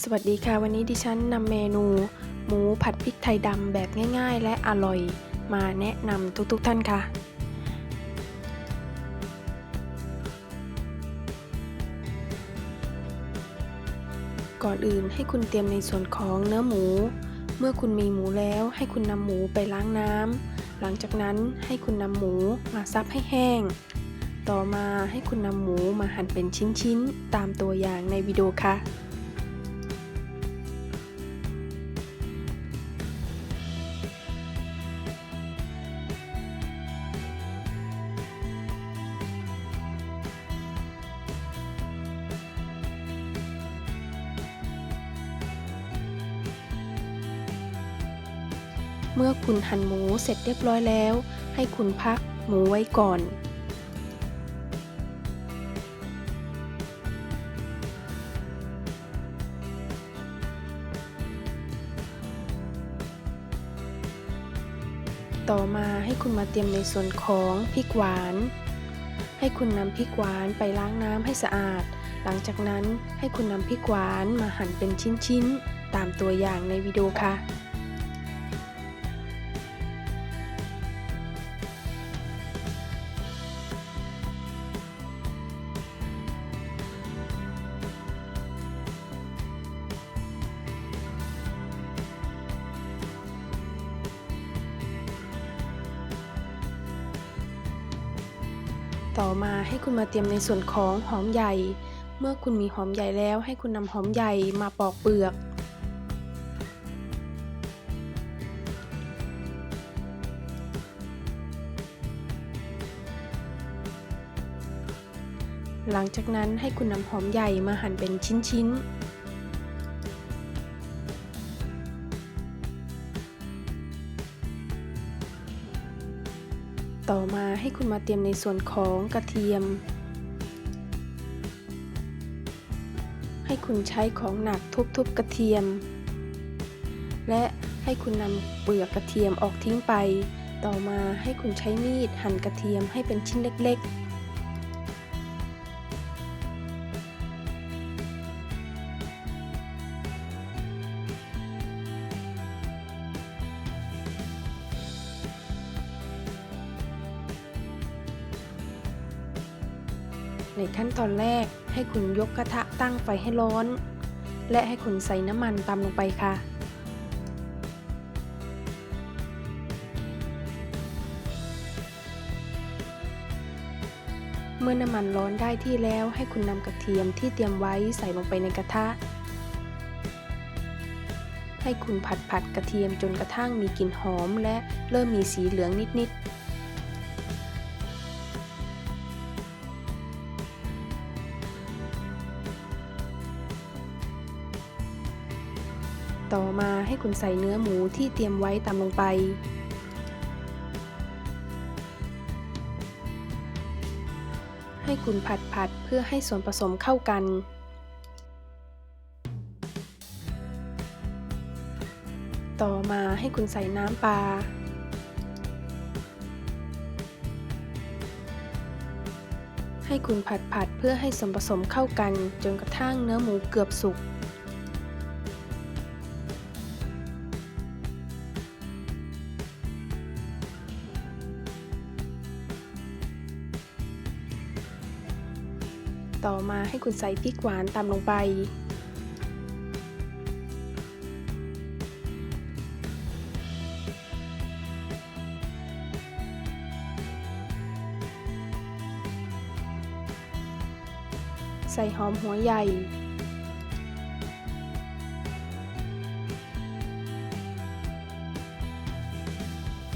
สวัสดีค่ะ วันนี้ดิฉันนำเมนู หมูผัดพริกไทยดำแบบง่ายๆ และอร่อย มาแนะนำทุกๆท่านค่ะ ก่อนอื่นให้คุณเตรียมในส่วนของเนื้อหมู เมื่อคุณมีหมูแล้วให้คุณนำหมูไปล้างน้ำหลังจากนั้นให้คุณนำหมูมาซับให้แห้ง ต่อมาให้คุณนำหมูมาหั่นเป็นชิ้นๆ ตามตัวอย่างในวิดีโอค่ะ เมื่อคุณหั่นหมูเสร็จเรียบร้อยแล้ว ให้คุณพักหมูไว้ก่อน ต่อมาให้คุณมาเตรียมในส่วนของพริกหวาน ให้คุณนำพริกหวานไปล้างน้ำให้สะอาด หลังจากนั้นให้คุณนำพริกหวานมาหั่นเป็นชิ้นๆ ตามตัวอย่างในวิดีโอค่ะ ต่อมาให้คุณมาเตรียมในส่วนของหอมใหญ่ เมื่อคุณมีหอมใหญ่แล้วให้คุณนำหอมใหญ่มาปอกเปลือก หลังจากนั้นให้คุณนำหอมใหญ่มาหั่นเป็นชิ้นๆ ต่อมาให้คุณมาเตรียมในส่วนของกระเทียม ให้คุณใช้ของหนักทุบๆกระเทียม และให้คุณนำเปลือกกระเทียมออกทิ้งไป ต่อมาให้คุณใช้มีดหั่นกระเทียมให้เป็นชิ้นเล็กๆ ในขั้นตอนแรกให้คุณยกกระทะตั้งไฟให้ร้อน และให้คุณใส่น้ำมันตามลงไปค่ะ เมื่อน้ำมันร้อนได้ที่แล้วให้คุณนำกระเทียมที่เตรียมไว้ใส่ลงไปในกระทะ ให้คุณผัดผัดกระเทียมจนกระทั่งมีกลิ่นหอมและเริ่มมีสีเหลืองนิดๆ ต่อมาให้คุณใส่เนื้อหมูที่เตรียมไว้ตามลงไป ให้คุณผัดผัดเพื่อให้ส่วนผสมเข้ากันต่อมาให้คุณใส่น้ำปลา ให้คุณผัดผัดเพื่อให้ส่วนผสมเข้ากันจนกระทั่งเนื้อหมูเกือบสุก ต่อมาให้คุณใส่พริกหวานตามลงไป ใส่หอมหัวใหญ่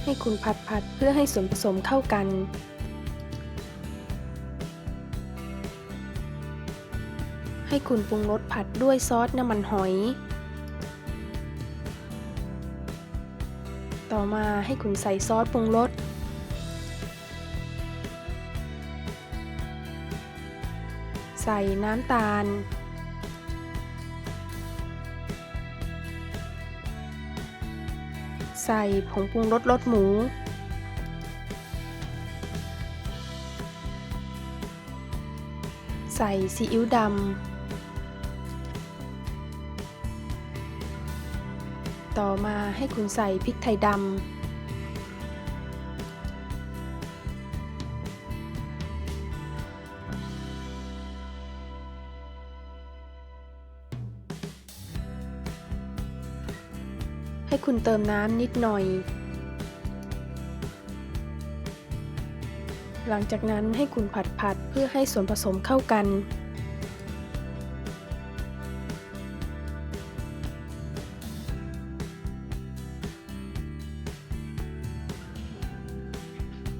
ให้คุณผัดผัดเพื่อให้ส่วนผสมเข้ากัน ให้คุณปรุงรสผัดด้วยซอสน้ำมันหอย ต่อมาให้คุณใส่ซอสปรุงรส ใส่น้ำตาล ใส่ผงปรุงรสรสหมูใส่ซีอิ๊วดำ ต่อมาให้คุณใส่พริกไทยดำให้คุณเติมน้ำนิดหน่อย หลังจากนั้นให้คุณผัดผัดๆเพื่อให้ส่วนผสมเข้ากัน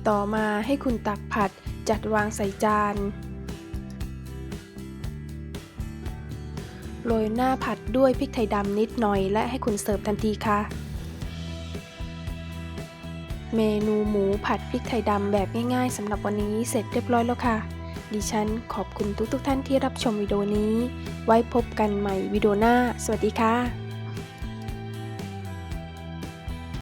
ต่อมาให้คุณตักผัดจัดวางใส่จาน โรยหน้าผัดด้วยพริกไทยดำนิดหน่อย และให้คุณเสิร์ฟทันทีค่ะ เมนูหมูผัดพริกไทยดำแบบง่ายๆสำหรับวันนี้เสร็จเรียบร้อยแล้วค่ะ ดิฉันขอบคุณทุกๆท่านที่รับชมวิดีโอนี้ ไว้พบกันใหม่วิดีโอหน้า สวัสดีค่ะ